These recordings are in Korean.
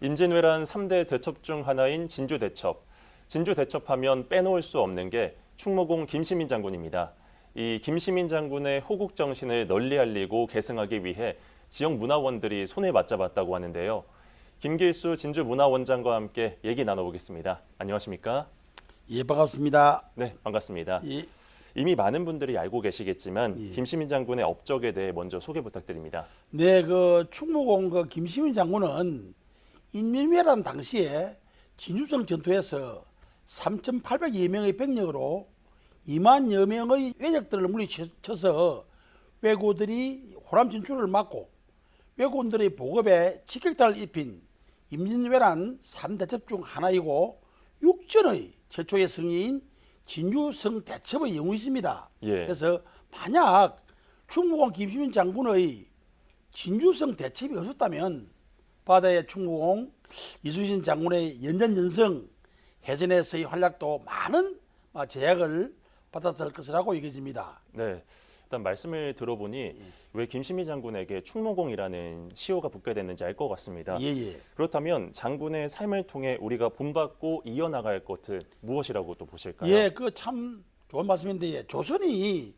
임진왜란 3대 대첩 중 하나인 진주 대첩. 진주 대첩하면 빼놓을 수 없는 게 충무공 김시민 장군입니다. 이 김시민 장군의 호국 정신을 널리 알리고 계승하기 위해 지역 문화원들이 손을 맞잡았다고 하는데요. 김길수 진주 문화원장과 함께 얘기 나눠보겠습니다. 안녕하십니까? 예, 반갑습니다. 네, 반갑습니다. 예, 이미 많은 분들이 알고 계시겠지만 예. 김시민 장군의 업적에 대해 먼저 소개 부탁드립니다. 네, 그 충무공 그 김시민 장군은 인민회란 당시에 진주성 전투에서 3,800여 명의 병력으로 2만여 명의 외적들을 물리쳐서 왜구들이 호남 진출을 막고 왜군들의 보급에 직격탄을 입힌 임진왜란 3대첩 중 하나이고 육전의 최초의 승리인 진주성 대첩의 영웅이십니다. 예. 그래서 만약 충무공 김시민 장군의 진주성 대첩이 없었다면 바다의 충무공 이수신 장군의 연전연성 해전에서의 활약도 많은 아, 제약을 받았을 것이라고 여겨집니다. 네. 일단 말씀을 들어보니 왜 김시미 장군에게 충무공이라는 시호가 붙게 됐는지 알 것 같습니다. 예 예. 그렇다면 장군의 삶을 통해 우리가 본받고 이어나갈 것은 무엇이라고 또 보실까요? 예, 그 참 좋은 말씀인데 예, 조선이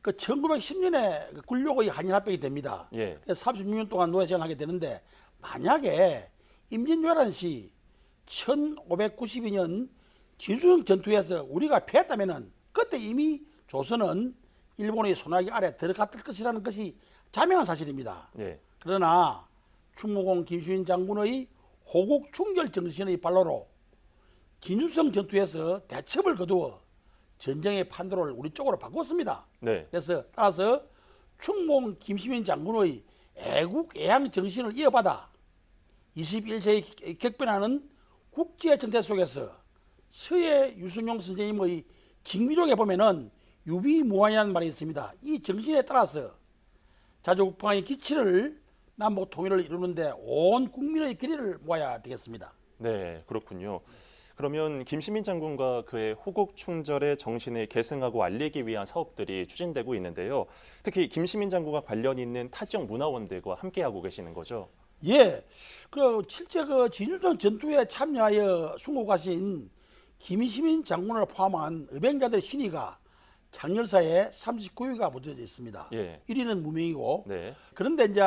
그 1910년에 굴욕의 한일합병이 됩니다. 예. 그래서 36년 동안 노예 생활하게 되는데 만약에 임진왜란 시 1592년 진수성 전투에서 우리가 패했다면은 그때 이미 조선은 일본의 손아귀 아래 들어갔을 것이라는 것이 자명한 사실입니다. 예. 그러나 충무공 김수인 장군의 호국 충결 정신의 발로로 진주성 전투에서 대첩을 거두어 전쟁의 판도를 우리 쪽으로 바꿨습니다. 네. 그래서 따라서 충무공 김시민 장군의 애국 애양 정신을 이어받아 21세기 격변하는 국제 정세 속에서 서해 유승용 선생님의 징비록에 보면은 유비무환이라는 말이 있습니다. 이 정신에 따라서 자주국방의 기치를 남북 통일을 이루는데 온 국민의 기리를 모아야 되겠습니다. 네, 그렇군요. 그러면 김시민 장군과 그의 호국 충절의 정신을 계승하고 알리기 위한 사업들이 추진되고 있는데요. 특히 김시민 장군과 관련 있는 타 지역 문화원들과 함께하고 계시는 거죠. 예, 그 실제 그 진주성 전투에 참여하여 순국하신 김시민 장군을 포함한 의병자들의 신의가 장열사에 39위가 묻어져 있습니다. 예. 1위는 무명이고 네. 그런데 이제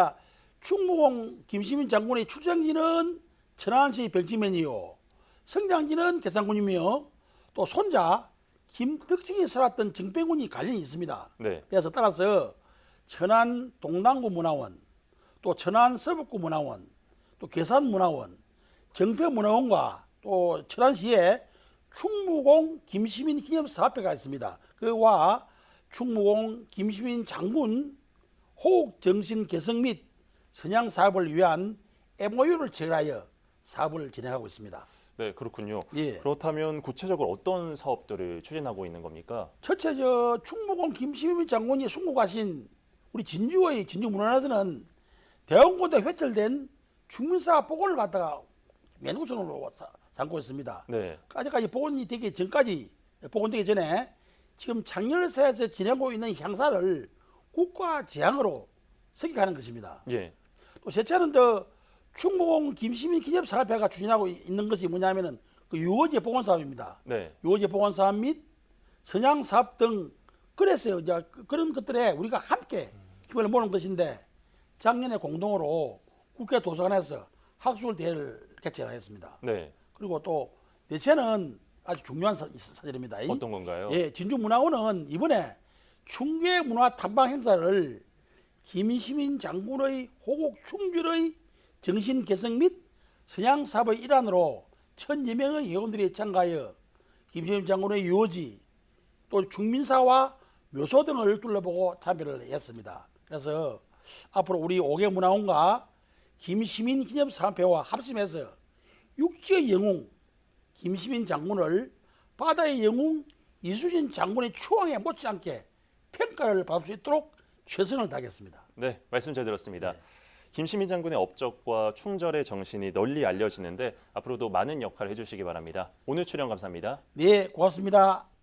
충무공 김시민 장군의 출생지는 천안시 병치면이요. 성장지는 계산군이며 또 손자 김덕식이 살았던 정병군이 관련이 있습니다. 네. 그래서 따라서 천안 동남구 문화원, 또 천안 서북구 문화원, 또 계산 문화원, 정평 문화원과 또 천안시에 충무공 김시민 기념 사업회가 있습니다. 그와 충무공 김시민 장군 호국 정신 개성 및 선양 사업을 위한 MOU를 체결하여 사업을 진행하고 있습니다. 네, 그렇군요. 예. 그렇다면 구체적으로 어떤 사업들을 추진하고 있는 겁니까? 첫째 저 충무공 김시민 장군이 순국하신 우리 진주의 진주 문화원에서는 대원군대 회철된 주민사 복원을 갖다가 맨우선으로 사- 삼고 있습니다. 네. 아직까지 복원이 되기 전까지 복원되기 전에 지금 장렬사에서 진행하고 있는 향사를 국가 재앙으로 승격하는 것입니다. 예. 또 셋째는 더 충무공 김시민 기념사업회가 추진하고 있는 것이 뭐냐면은 그 유어지 복원 사업입니다. 네. 유어지 보건 사업 및 선양 사업 등 그래서 이제 그- 그런 것들에 우리가 함께 힘을 모는 것인데 작년에 공동으로 국회 도서관에서 학술 대회를 개최했습니다. 네. 그리고 또 넷째는 아주 중요한 사, 사실입니다. 어떤 건가요? 예, 진주문화원은 이번에 충계 문화 탐방 행사를 김시민 장군의 호국 충주의 정신 개성 및 서양 사업의 일환으로 천여 명의 회원들이 참가하여 김시민 장군의 유어지 또 중민사와 묘소 등을 둘러보고 참여를 했습니다. 그래서 앞으로 우리 오개 문화원과 김시민 기념 사업회와 합심해서 육지의 영웅 김시민 장군을 바다의 영웅 이수진 장군의 추앙에 못지않게 평가를 받을 수 있도록 최선을 다하겠습니다. 네, 말씀 잘 들었습니다. 김시민 장군의 업적과 충절의 정신이 널리 알려지는데 앞으로도 많은 역할을 해주시기 바랍니다. 오늘 출연 감사합니다. 네, 고맙습니다.